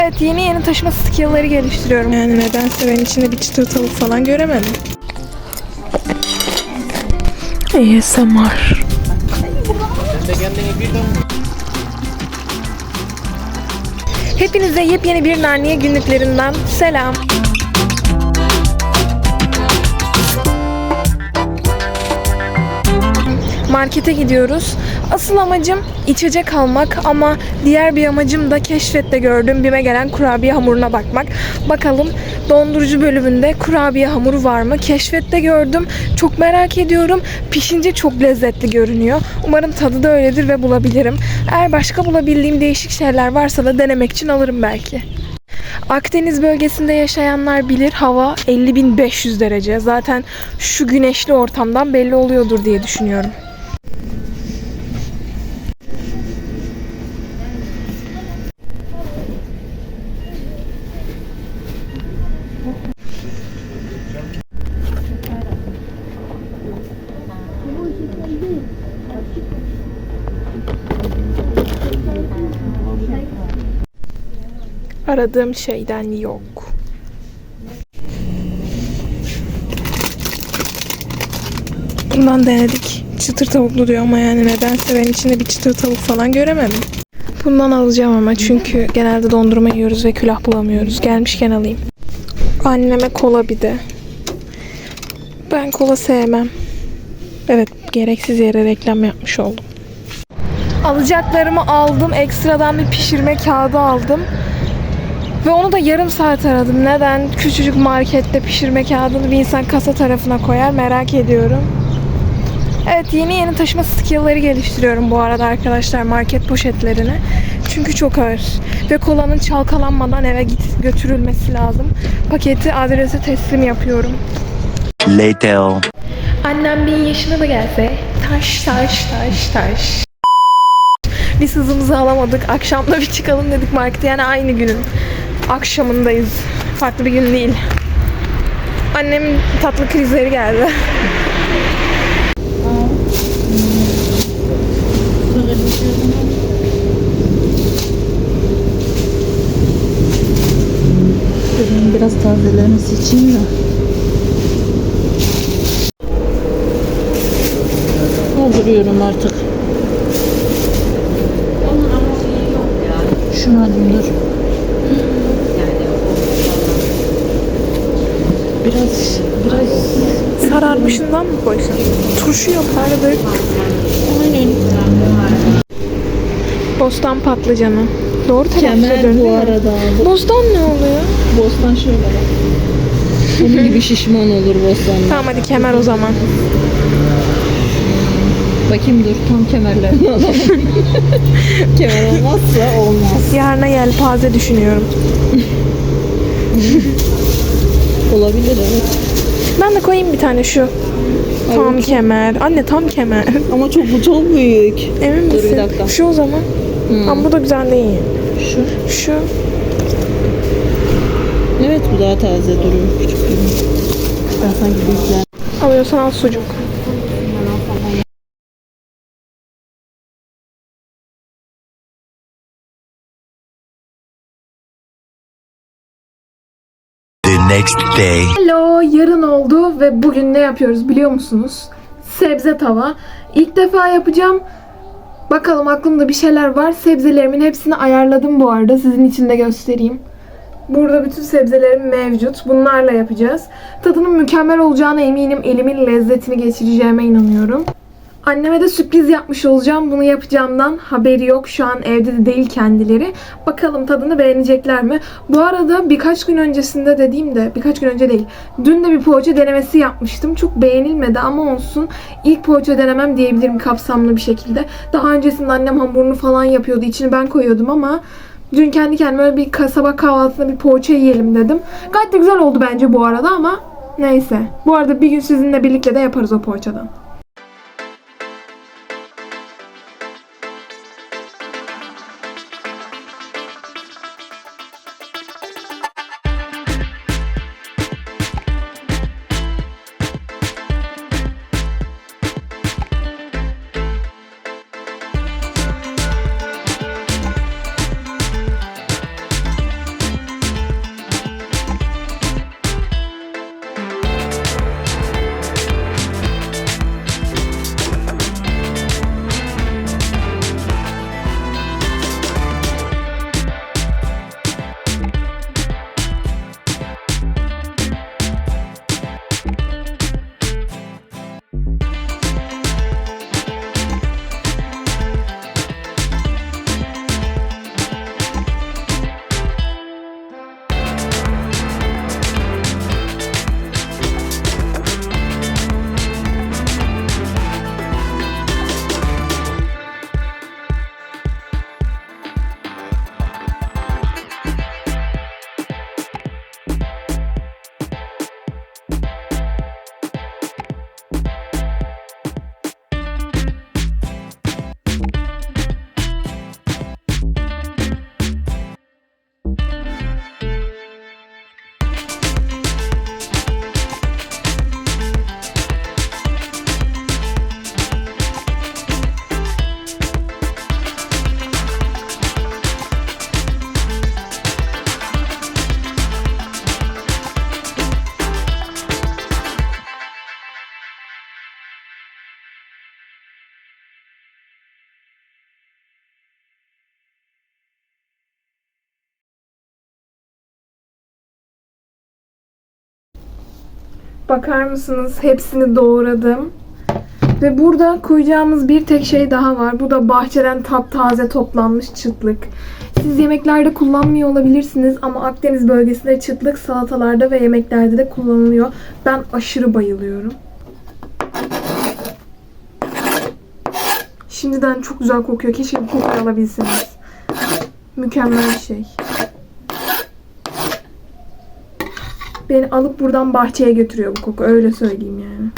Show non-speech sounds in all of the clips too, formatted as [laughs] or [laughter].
Evet yeni yeni taşıma skill'ları geliştiriyorum. Yani nedense ben içinde bir çıtır tavuk falan göremedim. ASMR. Hepinize yepyeni bir Narniye günlüklerinden selam. Markete gidiyoruz. Asıl amacım içecek almak ama diğer bir amacım da keşfette gördüğüm bime gelen kurabiye hamuruna bakmak. Bakalım dondurucu bölümünde kurabiye hamuru var mı? Keşfette gördüm. Çok merak ediyorum. Pişince çok lezzetli görünüyor. Umarım tadı da öyledir ve bulabilirim. Eğer başka bulabildiğim değişik şeyler varsa da denemek için alırım belki. Akdeniz bölgesinde yaşayanlar bilir hava 50.500 derece. Zaten şu güneşli ortamdan belli oluyordur diye düşünüyorum. Aradığım şeyden yok. Bundan denedik. Çıtır tavuklu diyor ama yani nedense ben içinde bir çıtır tavuk falan göremedim. Bundan alacağım ama çünkü genelde dondurma yiyoruz ve külah bulamıyoruz. Gelmişken alayım. Anneme kola bir de. Ben kola sevmem. Evet, gereksiz yere reklam yapmış oldum. Alacaklarımı aldım. Ekstradan bir pişirme kağıdı aldım. Ve onu da yarım saat aradım. Neden? Küçücük markette pişirme kağıdını bir insan kasa tarafına koyar merak ediyorum. Evet yeni yeni taşıma skill'ları geliştiriyorum bu arada arkadaşlar market poşetlerini. Çünkü çok ağır. Ve kolanın çalkalanmadan eve git götürülmesi lazım. Paketi adrese teslim yapıyorum. Later. Annem bin yaşına da gelse taş taş taş taş. Biz hızımızı alamadık. Akşamda bir çıkalım dedik markete. Yani aynı günün akşamındayız. Farklı bir gün değil. Annemin tatlı krizleri geldi. Biraz tazelemesi için de. Dolduruyorum artık. Şunu alayım dur. Biraz, biraz Sararmışından mı koysan? Turşu yapardık. aynen. Bostan patlıcanı. Doğru Kemer ediyorum bu arada. Bostan ne oluyor? Bostan şöyle bak. Bunun gibi şişman olur bostanlar. Tamam hadi kemer o zaman. Bakayım dur tam kemerlerini alalım. [laughs] Kemer olmazsa olmaz. Yarına yelpaze düşünüyorum. [laughs] Olabilir evet. Ben de koyayım bir tane şu. Tam Evet. kemer. Anne tam kemer. [laughs] Ama çok bu çok büyük. Emin Dur misin? bir dakika. Şu o zaman. Hmm. Ama bu da güzel değil. Şu. Şu. Evet bu daha taze duruyor. Küçük gibi. Ben sanki büyükler. Alıyorsan al sucuk. Next day. Hello, yarın oldu ve bugün ne yapıyoruz biliyor musunuz? Sebze tava. İlk defa yapacağım. Bakalım aklımda bir şeyler var. Sebzelerimin hepsini ayarladım bu arada. Sizin için de göstereyim. Burada bütün sebzelerim mevcut. Bunlarla yapacağız. Tadının mükemmel olacağına eminim. Elimin lezzetini geçireceğime inanıyorum. Anneme de sürpriz yapmış olacağım. Bunu yapacağımdan haberi yok. Şu an evde de değil kendileri. Bakalım tadını beğenecekler mi? Bu arada birkaç gün öncesinde dediğimde birkaç gün önce değil. Dün de bir poğaça denemesi yapmıştım. Çok beğenilmedi ama olsun. İlk poğaça denemem diyebilirim kapsamlı bir şekilde. Daha öncesinde annem hamurunu falan yapıyordu. İçini ben koyuyordum ama dün kendi kendime öyle bir kasaba kahvaltısında bir poğaça yiyelim dedim. Gayet de güzel oldu bence bu arada ama neyse. Bu arada bir gün sizinle birlikte de yaparız o poğaçadan. Bakar mısınız? Hepsini doğradım. Ve burada koyacağımız bir tek şey daha var. Bu da bahçeden taptaze toplanmış çıtlık. Siz yemeklerde kullanmıyor olabilirsiniz ama Akdeniz bölgesinde çıtlık salatalarda ve yemeklerde de kullanılıyor. Ben aşırı bayılıyorum. Şimdiden çok güzel kokuyor. Keşke bu kokuyu alabilseniz. Mükemmel bir şey. Beni alıp buradan bahçeye götürüyor bu koku. Öyle söyleyeyim yani.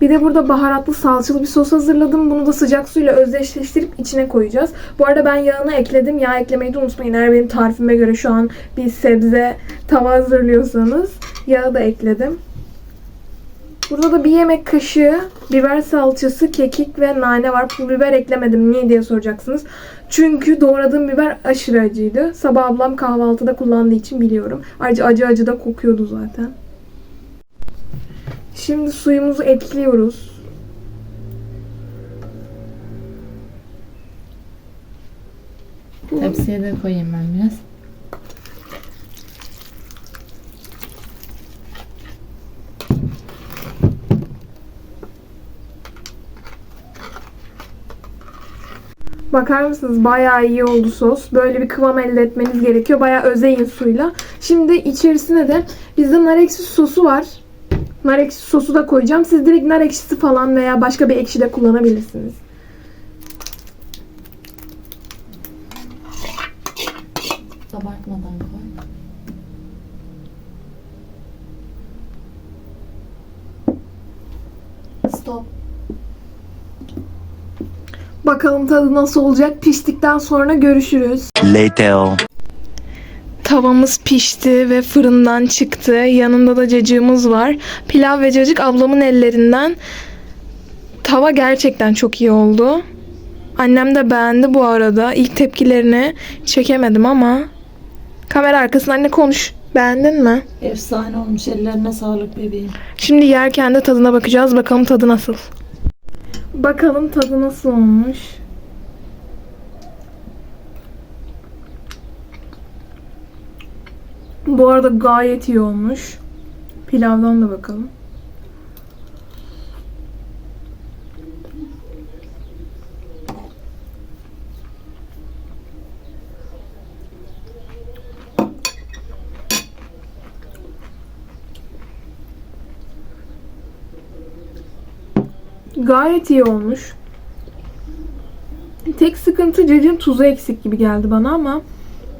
Bir de burada baharatlı salçalı bir sos hazırladım. Bunu da sıcak suyla özdeşleştirip içine koyacağız. Bu arada ben yağını ekledim. Yağ eklemeyi de unutmayın. Eğer benim tarifime göre şu an bir sebze tava hazırlıyorsanız yağı da ekledim. Burada da bir yemek kaşığı biber salçası, kekik ve nane var. Pul biber eklemedim. Niye diye soracaksınız. Çünkü doğradığım biber aşırı acıydı. Sabah ablam kahvaltıda kullandığı için biliyorum. Ayrıca acı acı da kokuyordu zaten. Şimdi suyumuzu ekliyoruz. Tepsiye de koyayım ben biraz. Bakar mısınız? Bayağı iyi oldu sos. Böyle bir kıvam elde etmeniz gerekiyor. Bayağı özeyin suyla. Şimdi içerisine de bizde nar ekşisi sosu var. Nar ekşisi sosu da koyacağım. Siz direkt nar ekşisi falan veya başka bir ekşi de kullanabilirsiniz. Abartmadan koy. Stop. Bakalım tadı nasıl olacak. Piştikten sonra görüşürüz. Later. Tavamız pişti ve fırından çıktı. Yanında da cacığımız var. Pilav ve cacık ablamın ellerinden. Tava gerçekten çok iyi oldu. Annem de beğendi bu arada. İlk tepkilerini çekemedim ama. Kamera arkasında anne konuş. Beğendin mi? Efsane olmuş. Ellerine sağlık bebeğim. Şimdi yerken de tadına bakacağız. Bakalım tadı nasıl. Bakalım tadı nasıl olmuş. Bu arada gayet iyi olmuş. Pilavdan da bakalım. Gayet iyi olmuş. Tek sıkıntı cacığın tuzu eksik gibi geldi bana ama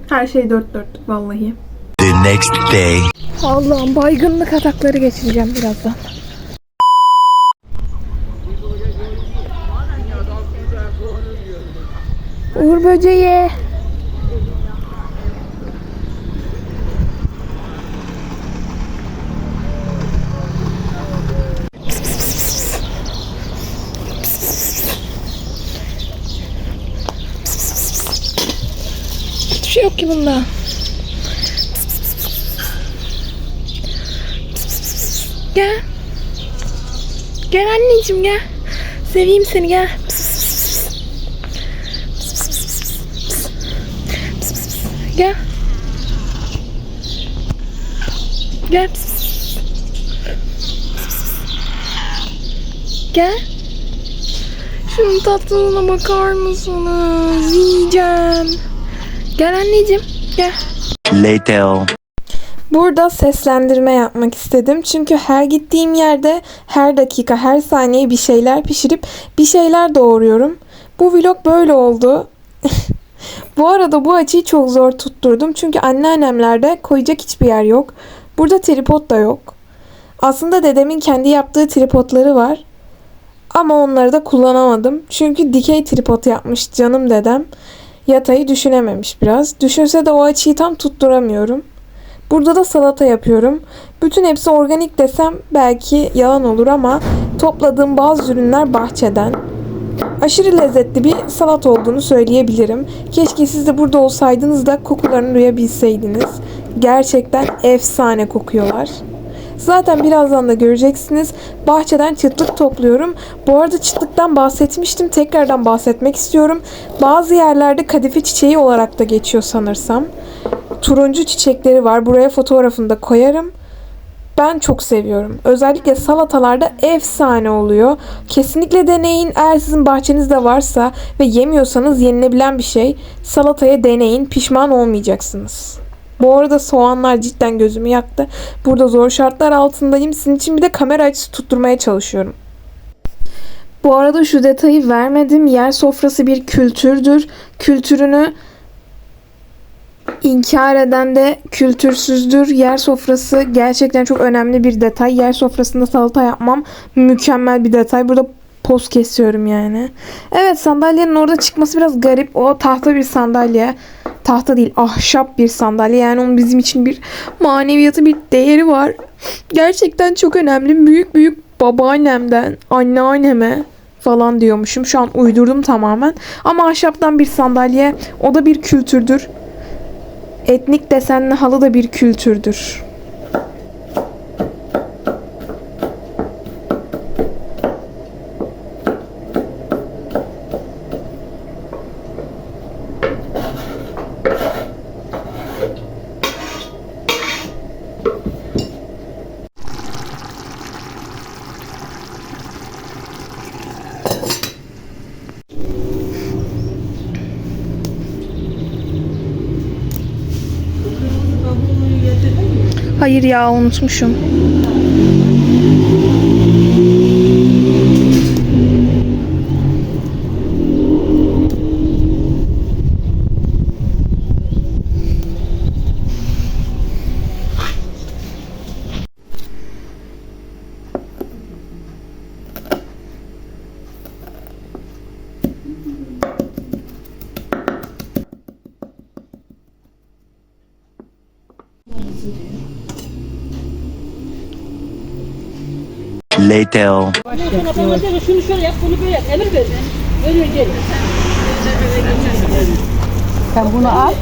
her şey dört dörtlük vallahi. The next day. Allah'ım baygınlık atakları geçireceğim birazdan. Uğur böceği. Hiçbir şey yok ki bunda. Gel. Gel anneciğim gel. Seveyim seni gel. Gel. Gel. Gel. Şunun tatlılığına bakar mısınız? Yiyeceğim. Gel anneciğim. Gel. Later. Burada seslendirme yapmak istedim. Çünkü her gittiğim yerde her dakika, her saniye bir şeyler pişirip bir şeyler doğuruyorum. Bu vlog böyle oldu. [laughs] bu arada bu açıyı çok zor tutturdum. Çünkü anneannemlerde koyacak hiçbir yer yok. Burada tripod da yok. Aslında dedemin kendi yaptığı tripodları var. Ama onları da kullanamadım. Çünkü dikey tripod yapmış canım dedem. Yatayı düşünememiş biraz. Düşünse de o açıyı tam tutturamıyorum. Burada da salata yapıyorum. Bütün hepsi organik desem belki yalan olur ama topladığım bazı ürünler bahçeden. Aşırı lezzetli bir salat olduğunu söyleyebilirim. Keşke siz de burada olsaydınız da kokularını duyabilseydiniz. Gerçekten efsane kokuyorlar. Zaten birazdan da göreceksiniz. Bahçeden çıtlık topluyorum. Bu arada çıtlıktan bahsetmiştim. Tekrardan bahsetmek istiyorum. Bazı yerlerde kadife çiçeği olarak da geçiyor sanırsam. Turuncu çiçekleri var. Buraya fotoğrafını da koyarım. Ben çok seviyorum. Özellikle salatalarda efsane oluyor. Kesinlikle deneyin. Eğer sizin bahçenizde varsa ve yemiyorsanız yenilebilen bir şey. Salataya deneyin. Pişman olmayacaksınız. Bu arada soğanlar cidden gözümü yaktı. Burada zor şartlar altındayım. Sizin için bir de kamera açısı tutturmaya çalışıyorum. Bu arada şu detayı vermedim. Yer sofrası bir kültürdür. Kültürünü İnkar eden de kültürsüzdür. Yer sofrası gerçekten çok önemli bir detay. Yer sofrasında salata yapmam mükemmel bir detay. Burada poz kesiyorum yani. Evet sandalyenin orada çıkması biraz garip. O tahta bir sandalye. Tahta değil ahşap bir sandalye. Yani onun bizim için bir maneviyatı bir değeri var. Gerçekten çok önemli. Büyük büyük babaannemden anneanneme falan diyormuşum. Şu an uydurdum tamamen. Ama ahşaptan bir sandalye. O da bir kültürdür. Etnik desenli halı da bir kültürdür. Hayır ya unutmuşum. Later. Şunu şöyle yap, bunu böyle yap. Emir ver. Öyle gel. Sen bunu al.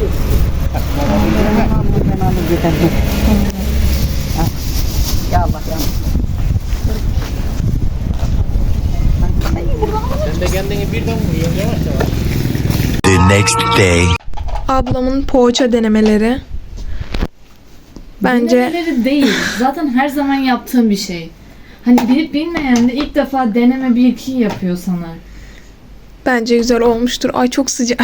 The next day. Ablamın poğaça denemeleri. Bence Denemeleri değil. Zaten her zaman yaptığım bir şey. Hani bilip bilmeyen de ilk defa deneme bir iki yapıyor sana. bence güzel olmuştur. Ay çok sıcak.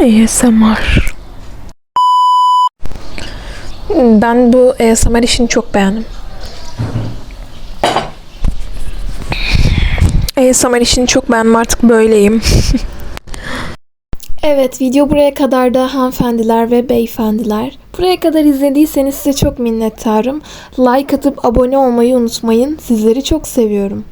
ASMR. Ben bu ASMR işini çok beğendim. ASMR işini çok beğendim artık böyleyim. [laughs] evet video buraya kadar da hanımefendiler ve beyefendiler. Buraya kadar izlediyseniz size çok minnettarım. Like atıp abone olmayı unutmayın. Sizleri çok seviyorum.